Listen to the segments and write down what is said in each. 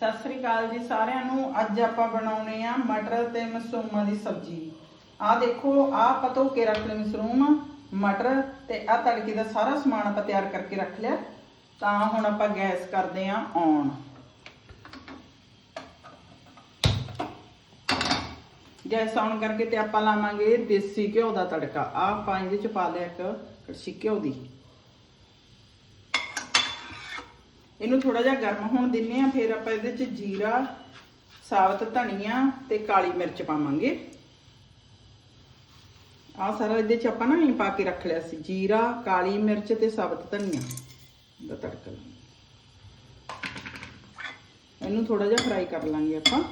ਸਤਿ ਸ੍ਰੀ ਅਕਾਲ ਜੀ ਸਾਰਿਆਂ ਨੂੰ। ਅੱਜ ਆਪਾਂ ਬਣਾਉਣੇ ਆ ਮਟਰ ਤੇ ਮਸ਼ਰੂਮਾਂ ਦੀ ਸਬਜ਼ੀ। ਆਹ ਦੇਖੋ, ਆਹ ਆਪਾਂ ਧੋ ਕੇ ਰੱਖ ਲਏ ਮਸ਼ਰੂਮ, ਮਟਰ ਤੇ ਆਹ ਤੜਕੇ ਦਾ ਸਾਰਾ ਸਮਾਨ ਆਪਾਂ ਤਿਆਰ ਕਰਕੇ ਰੱਖ ਲਿਆ। ਤਾਂ ਹੁਣ ਆਪਾਂ ਗੈਸ ਕਰਦੇ ਆ ਔਨ। ਗੈਸ ਔਨ ਕਰਕੇ ਤੇ ਆਪਾਂ ਲਾਵਾਂਗੇ ਦੇਸੀ ਘਿਓ ਦਾ ਤੜਕਾ। ਆਹ ਆਪਾਂ ਇਹਦੇ ਚ ਪਾ ਲਿਆ ਇੱਕ ਕੜਛੀ ਘਿਓ ਦੀ। ਇਹਨੂੰ ਥੋੜਾ ਜਿਹਾ ਗਰਮ ਹੋਣ ਦਿੰਨੇ ਆ ਫਿਰ ਆਪਾਂ ਇਹਦੇ ਚ ਜੀਰਾ, ਸਾਬਤ ਧਨੀਆ ਤੇ ਕਾਲੀ ਮਿਰਚ ਪਾਵਾਂਗੇ। ਆ ਸਾਰਾ ਇਹਦੇ ਚ ਆਪਾਂ ਨਾ ਇਹ ਪਾ ਕੇ ਰੱਖ ਲਿਆ ਸੀ, ਜੀਰਾ, ਕਾਲੀ ਮਿਰਚ ਤੇ ਸਾਬਤ ਧਨੀਆ ਦਾ ਤੜਕਾ। ਲਾਂਗੇ ਇਹਨੂੰ ਥੋੜਾ ਜਿਹਾ ਫਰਾਈ ਕਰ ਲਾਂਗੇ ਆਪਾਂ।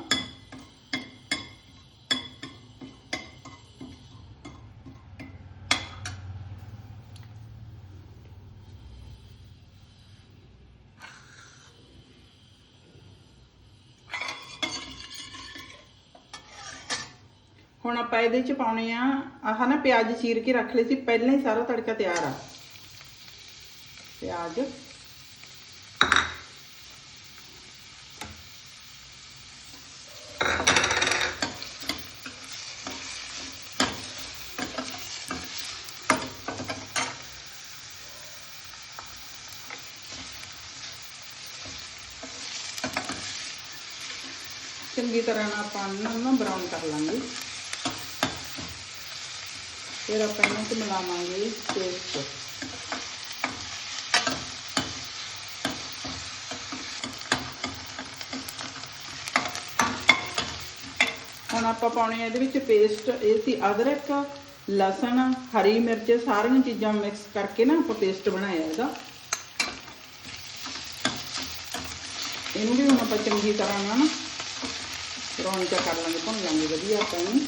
ਹੁਣ ਆਪਾਂ ਇਹਦੇ ਚ ਪਾਉਣੇ ਆ, ਆਹ ਨਾ ਪਿਆਜ਼ ਚੀਰ ਕੇ ਰੱਖ ਲਏ ਸੀ, ਪਹਿਲਾਂ ਹੀ ਸਾਰਾ ਤੜਕਾ ਤਿਆਰ ਆ। ਪਿਆਜ਼। ਚੰਗੀ ਤਰ੍ਹਾਂ ਨਾਲ ਆਪਾਂ ਇਹਨੂੰ ਨਾ ਬਰਾਊਨ ਕਰ ਲਾਂਗੇ। ਫਿਰ ਆਪਾਂ ਇਹਨਾਂ ਚ ਮਿਲਾਵਾਂਗੇ ਪੇਸਟ ਹੁਣ ਆਪਾਂ ਪਾਉਣੇ ਆ ਇਹਦੇ ਵਿੱਚ ਪੇਸਟ ਇਹ ਸੀ ਅਦਰਕ, ਲਸਣ, ਹਰੀ ਮਿਰਚ, ਸਾਰੀਆਂ ਚੀਜ਼ਾਂ ਮਿਕਸ ਕਰਕੇ ਨਾ ਆਪਾਂ ਪੇਸਟ ਬਣਾਇਆ ਇਹਦਾ। ਇਹਨੂੰ ਵੀ ਹੁਣ ਆਪਾਂ ਚੰਗੀ ਤਰ੍ਹਾਂ ਨਾਲ ਨਾ ਰੌਣ ਚਾ ਕਰ ਲਾਂਗੇ, ਭੁੰਨ ਲਾਂਗੇ, ਵਧੀਆ ਆਪਾਂ ਇਹਨੂੰ।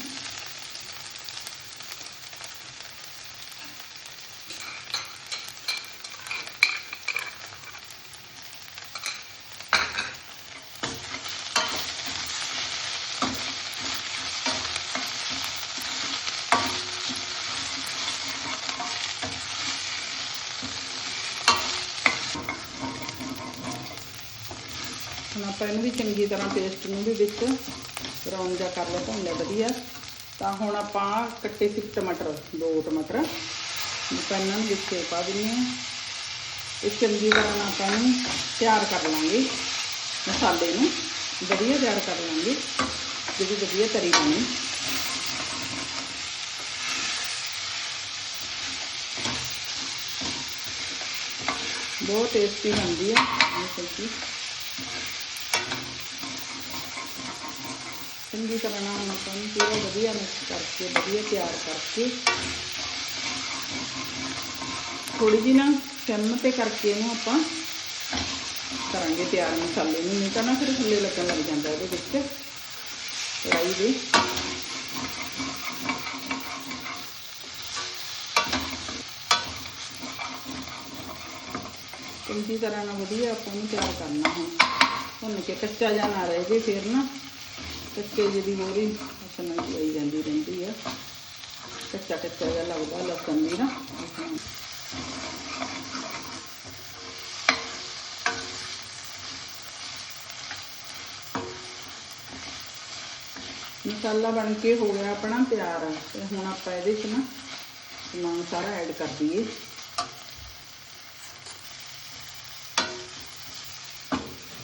ਹੁਣ ਆਪਾਂ ਇਹਨੂੰ ਵੀ ਚੰਗੀ ਤਰ੍ਹਾਂ ਪੇਸਟ ਨੂੰ ਵੀ ਵਿੱਚ ਬਰਾਊਨ ਜਿਹਾ ਕਰ ਲਿਆ ਭੁੰਨ ਲਿਆ, ਵਧੀਆ। ਤਾਂ ਹੁਣ ਆਪਾਂ ਕੱਟੇ ਸੀ ਟਮਾਟਰ, ਦੋ ਟਮਾਟਰ। ਆਪਾਂ ਇਹਨਾਂ ਨੂੰ ਵਿੱਚ ਪਾ ਦਿੰਦੇ ਹਾਂ। ਇਹ ਚੰਗੀ ਤਰ੍ਹਾਂ ਆਪਾਂ ਇਹਨੂੰ ਤਿਆਰ ਕਰ ਲਾਂਗੇ। ਮਸਾਲੇ ਨੂੰ ਵਧੀਆ ਤਿਆਰ ਕਰ ਲਾਂਗੇ। ਜਿਹੜੀ ਵਧੀਆ ਤਰੀ ਬਣੇ। ਬਹੁਤ ਟੇਸਟੀ ਬਣਦੀ ਹੈ ਇਹ ਸਬਜ਼ੀ। ਚੰਗੀ ਤਰ੍ਹਾਂ ਨਾਲ ਹੁਣ ਨੂੰ ਪੂਰਾ ਵਧੀਆ ਮਿਕਸ ਕਰਕੇ, ਵਧੀਆ ਤਿਆਰ ਕਰਕੇ। ਥੋੜੀ ਜਿਹੀ ਨਾ ਸਿਮ ਤੇ ਕਰਕੇ ਇਹਨੂੰ ਆਪਾਂ ਕਰਾਂਗੇ ਤਿਆਰ ਮਸਾਲੇ ਨੂੰ। ਨਹੀਂ ਤਾਂ ਨਾ ਫਿਰ ਥੱਲੇ ਲੱਗਣ ਲੱਗ ਜਾਂਦਾ ਇਹਦੇ ਵਿੱਚ। ਕੜਾਈ ਦੇ। ਚੰਗੀ ਤਰ੍ਹਾਂ ਨਾਲ ਵਧੀਆ ਆਪਾਂ ਨੂੰ ਤਿਆਰ ਕਰਨਾ ਹੈ ਭੁੰਨ ਕੇ ਕੱਚਾ ਜਿਹਾ ਨਾ ਰਹੇ ਜੇ ਫਿਰ ਨਾ। ਕੱਚੇ ਜਿਹੀ ਹੋਰ ਹੀ ਅਸਨ ਆਈ ਜਾਂਦੀ ਰਹਿੰਦੀ ਆ। ਕੱਚਾ ਕੱਚਾ ਜਿਹਾ ਲੱਗਦਾ, ਲਸਣ ਵੀ ਨਾ। ਮਸਾਲਾ ਬਣ ਕੇ ਹੋ ਗਿਆ ਆਪਣਾ ਤਿਆਰ। ਤੇ ਹੁਣ ਆਪਾਂ ਇਹਦੇ 'ਚ ਨਾ ਸਮਾਨ ਸਾਰਾ ਐਡ ਕਰ ਦਈਏ।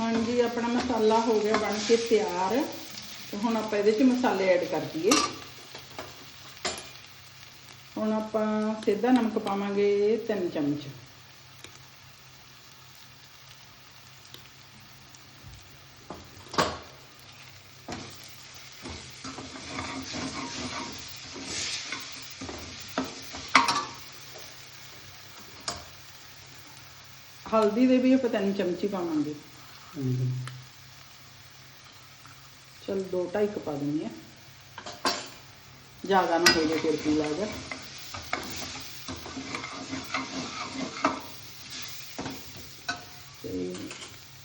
ਹਾਂਜੀ, ਆਪਣਾ ਮਸਾਲਾ ਹੋ ਗਿਆ ਬਣ ਕੇ ਤਿਆਰ। ਤੇ ਹੁਣ ਆਪਾਂ ਇਹਦੇ 'ਚ ਮਸਾਲੇ ਐਡ ਕਰ ਦਈਏ। ਹੁਣ ਆਪਾਂ ਸਿੱਧਾ ਨਮਕ ਪਾਵਾਂਗੇ 3 ਚਮਚ। ਹਲਦੀ ਦੇ ਵੀ ਆਪਾਂ 3 ਚਮਚੀ ਪਾਵਾਂਗੇ। ਚਲ ਦੋ ਢਾਈ ਕੁ ਪਾ ਦਿੰਦੀ ਆ ਜ਼ਿਆਦਾ ਨਾ ਹੋ ਜਾਏ ਫਿਰ ਪੀਲਾ ਜਾ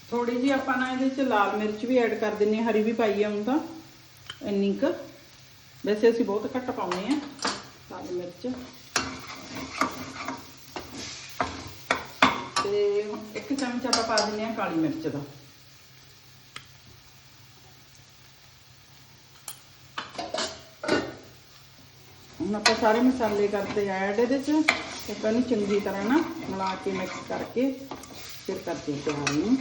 ਥੋੜੀ ਜਿਹੀ ਆਪਾਂ ਨਾ ਇਹਦੇ ਚ ਲਾਲ ਮਿਰਚ ਵੀ ਐਡ ਕਰ ਦਿੰਨੇ ਆ ਹਰੀ ਵੀ ਪਾਈ ਆ ਹੁਣ ਤਾਂ, ਇੰਨੀ ਕੁ। ਵੈਸੇ ਅਸੀਂ ਬਹੁਤ ਘੱਟ ਪਾਉਂਦੇ ਆ ਲਾਲ ਮਿਰਚ। ਤੇ ਇੱਕ ਚਮਚ ਆਪਾਂ ਪਾ ਦਿੰਨੇ ਆ ਕਾਲੀ ਮਿਰਚ ਦਾ। ਹੁਣ ਆਪਾਂ ਸਾਰੇ ਮਸਾਲੇ ਕਰਦੇ ਐਡ ਇਹਦੇ 'ਚ। ਆਪਾਂ ਇਹਨੂੰ ਚੰਗੀ ਤਰ੍ਹਾਂ ਨਾ ਮਿਲਾ ਕੇ ਮਿਕਸ ਕਰਕੇ ਫਿਰ ਕਰਦੇ ਹਾਂ ਤਿਆਰ ਨੂੰ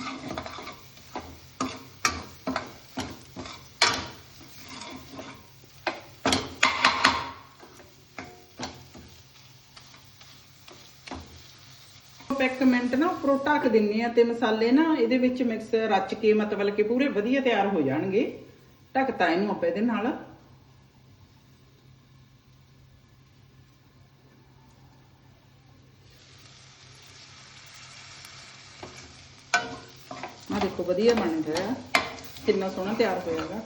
ਇੱਕ ਮਿੰਟ ਨਾ ਉੱਪਰੋਂ ਢੱਕ ਦਿੰਨੇ ਆ ਤੇ ਮਸਾਲੇ ਨਾ ਇਹਦੇ ਵਿੱਚ ਮਿਕਸ ਰਚ ਕੇ ਮਤਲਬ ਕਿ ਪੂਰੇ ਵਧੀਆ ਤਿਆਰ ਹੋ ਜਾਣਗੇ। ਢੱਕਤਾ ਇਹਨੂੰ ਆਪਾਂ ਇਹਦੇ ਨਾਲ। ਦੇਖੋ, ਵਧੀਆ ਬਣ ਗਿਆ। ਕਿੰਨਾ ਸੋਹਣਾ ਤਿਆਰ ਹੋਇਆਗਾ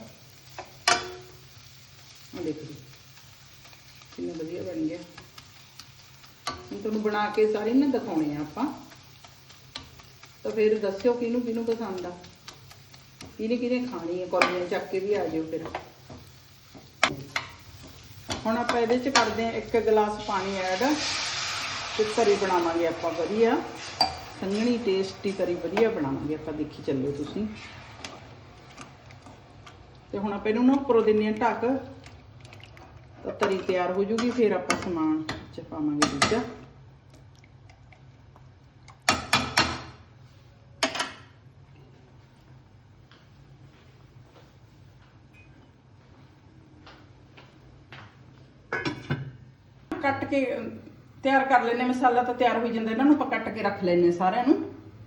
ਆ ਦੇਖੋ ਕਿੰਨਾ ਵਧੀਆ ਬਣ ਗਿਆ। ਹੁਣ ਤੁਹਾਨੂੰ ਬਣਾ ਕੇ ਸਾਰੇ ਨਾ ਦਿਖਾਉਣੇ ਆ ਆਪਾਂ। ਤਾਂ ਫਿਰ ਦੱਸਿਓ ਕਿਹਨੂੰ ਕਿਹਨੂੰ ਪਸੰਦ ਆ। ਕਿਹਨੇ ਕਿਹਨੇ ਖਾਣੀ ਹੈ ਕੌਲੀਆਂ ਚੱਕ ਕੇ ਵੀ ਆ ਜਿਓ ਫਿਰ। ਹੁਣ ਆਪਾਂ ਇਹਦੇ ਚ ਕਰਦੇ ਆ, ਇੱਕ ਗਲਾਸ ਪਾਣੀ ਐਡ। ਤੇ ਕਰੀ ਬਣਾਵਾਂਗੇ ਆਪਾਂ ਵਧੀਆ। ਸੰਘਣੀ ਟੇਸਟੀ ਕਰੀ ਵਧੀਆ ਬਣਾਵਾਂਗੇ, ਆਪਾਂ ਦੇਖੀ ਚੱਲਿਓ ਤੁਸੀਂ। ਤੇ ਹੁਣ ਆਪਾਂ ਇਹਨੂੰ ਨਾ ਉੱਪਰੋਂ ਦਿੰਨੇ ਆ ਢੱਕ, ਤਾਂ ਤਰੀ ਤਿਆਰ ਹੋ ਜੂਗੀ, ਫਿਰ ਆਪਾਂ ਸਮਾਨ ਚ ਪਾਵਾਂਗੇ ਦੂਜਾ। ਕੱਟ ਕੇ ਤਿਆਰ ਕਰ ਲੈਨੇ ਮਸਾਲਾ ਤਾਂ ਤਿਆਰ ਹੋਈ ਜਾਂਦਾ, ਇਹਨਾਂ ਨੂੰ ਆਪਾਂ ਕੱਟ ਕੇ ਰੱਖ ਲੈਨੇ ਸਾਰਿਆਂ ਨੂੰ,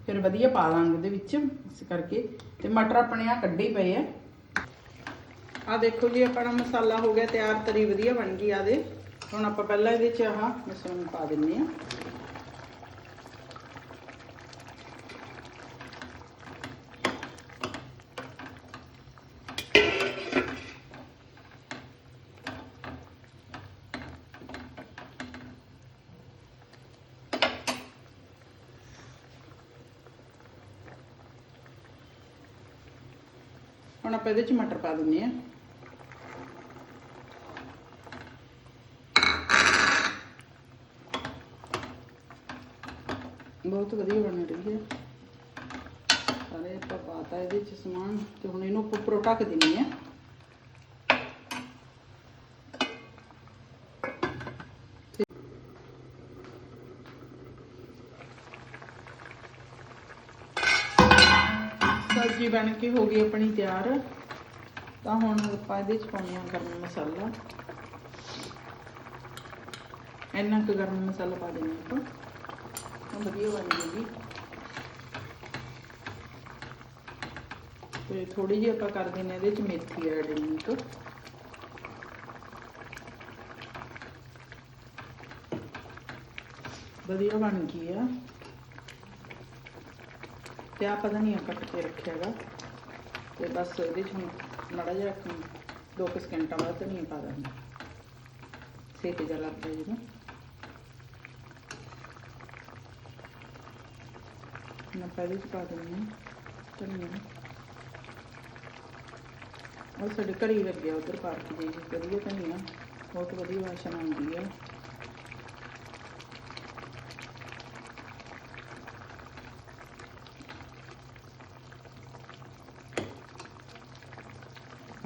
ਫਿਰ ਵਧੀਆ ਪਾ ਦਾਂਗੇ ਉਹਦੇ ਵਿੱਚ, ਇਸ ਕਰਕੇ। ਤੇ ਮਟਰ ਆਪਣੇ ਆ ਕੱਢੇ ਪਏ ਆ। ਆ ਦੇਖੋ ਜੀ, ਆਪਣਾ ਮਸਾਲਾ ਹੋ ਗਿਆ ਤਿਆਰ, ਤਰੀ ਵਧੀਆ ਬਣ ਗਈ ਆ ਦੇ। ਹੁਣ ਆਪਾਂ ਪਹਿਲਾਂ ਇਹਦੇ ਚ ਆਹ ਮਿਸ਼ਰਣ ਪਾ ਦਿੰਨੇ ਆ ਹੁਣ ਆਪਾਂ ਇਹਦੇ ਚ ਮਟਰ ਪਾ ਦਿੰਨੇ ਆ ਬਹੁਤ ਵਧੀਆ ਬਣ ਰਹੀ ਹੈ। ਸਾਰੇ ਆਪਾਂ ਪਾਤਾ ਇਹਦੇ ਚ ਸਮਾਨ ਤੇ ਹੁਣ ਇਹਨੂੰ ਆਪਾਂ ਉੱਪਰੋਂ ਢੱਕ ਦਿੰਨੀ ਆ ਸਬਜ਼ੀ ਬਣ ਕੇ ਹੋ ਗਈ ਆਪਣੀ ਤਿਆਰ। ਤਾਂ ਹੁਣ ਆਪਾਂ ਇਹਦੇ ਚ ਪਾਉਂਦੇ ਹਾਂ ਗਰਮ ਮਸਾਲਾ। ਇੰਨਾ ਕੁ ਗਰਮ ਮਸਾਲਾ ਪਾ ਦੇਣਾ ਆਪਾਂ। ਉਹ ਵਧੀਆ ਬਣ ਜੂਗੀ ਤੇ ਥੋੜੀ ਜਿਹੀ ਆਪਾਂ ਕਰ ਦਿੰਨੇ ਇਹਦੇ ਚ ਮੇਥੀ ਐਡ ਇੰਨੀ ਕੁ ਵਧੀਆ ਬਣ ਗਈ ਆ। ਤੇ ਆ ਪਤਾ ਨਹੀਂ ਕੱਟ ਕੇ ਰੱਖਿਆਗਾ ਤੇ ਬਸ ਇਹਦੇ ਚ ਹੁਣ ਮਾੜਾ ਜਿਹਾ ਰੱਖੀ ਦੋ ਕੁ ਸਕਿੰਟਾਂ ਬਾਅਦ ਧਨੀਆ ਪਾ ਦਾਂਗੇ ਸੇਕ ਜਿਹਾ ਲੱਗਦਾ ਜਦੋਂ ਨਾ ਹੁਣ ਆਪਾਂ ਇਹਦੇ ਚ ਪਾ ਦਿੰਦੇ ਹਾਂ। ਧਨੀਆ। ਉਹ ਸਾਡੇ ਘਰ ਹੀ ਲੱਗਿਆ ਉਧਰ ਪਾਰਕ ਦੇ ਜੀ ਵਧੀਆ ਧਨੀਆ। ਬਹੁਤ ਵਧੀਆ ਵਾਸ਼ਨਾ ਆਉਂਦੀ ਹੈ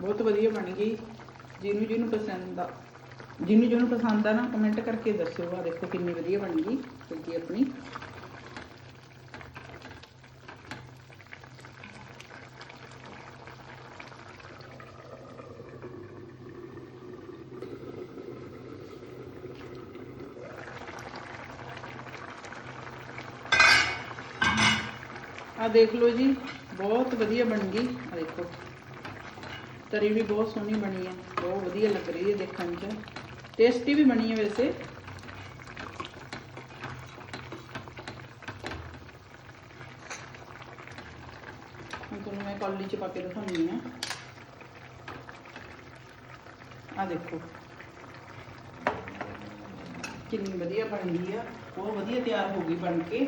ਬਹੁਤ ਵਧੀਆ ਬਣ ਗਈ। ਜਿਹਨੂੰ ਜਿਹਨੂੰ ਪਸੰਦ ਆ, ਜਿਹਨੂੰ ਜਿਹਨੂੰ ਪਸੰਦ ਆ ਨਾ ਕਮੈਂਟ ਕਰਕੇ ਦੱਸਿਓ ਆ, ਦੇਖੋ ਕਿੰਨੀ ਵਧੀਆ ਬਣ ਗਈ ਸਬਜ਼ੀ ਆਪਣੀ। ਆ ਦੇਖ ਲਓ ਜੀ, ਬਹੁਤ ਵਧੀਆ ਬਣ ਗਈ ਆ ਦੇਖੋ। ਤਰੀ ਵੀ ਬਹੁਤ ਸੋਹਣੀ ਬਣੀ ਹੈ। ਬਹੁਤ ਵਧੀਆ ਲੱਗ ਰਹੀ ਹੈ ਦੇਖਣ 'ਚ। ਟੇਸਟੀ ਵੀ ਬਣੀ ਹੈ ਵੈਸੇ। ਹੁਣ ਤੁਹਾਨੂੰ ਮੈਂ ਕੌਲੀ 'ਚ ਪਾ ਕੇ ਦਿਖਾਉਂਦੀ ਹਾਂ। ਆ ਦੇਖੋ। ਕਿੰਨੀ ਵਧੀਆ ਬਣ ਗਈ ਆ। ਬਹੁਤ ਵਧੀਆ ਤਿਆਰ ਹੋ ਗਈ ਬਣ ਕੇ।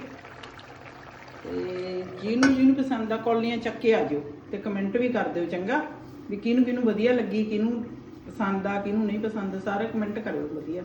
ਤੇ ਜਿਹਨੂੰ ਜਿਹਨੂੰ ਪਸੰਦ ਆ, ਕੌਲੀਆਂ ਚੱਕ ਕੇ ਆ ਜਿਓ ਤੇ ਕਮੈਂਟ ਵੀ ਕਰ ਦਿਓ, ਚੰਗਾ? ਵੀ ਕਿਹਨੂੰ ਕਿਹਨੂੰ ਵਧੀਆ ਲੱਗੀ, ਕਿਹਨੂੰ ਪਸੰਦ ਆ, ਕਿਹਨੂੰ ਨਹੀਂ ਪਸੰਦ, ਸਾਰਾ ਕਮੈਂਟ ਕਰਿਓ ਵਧੀਆ।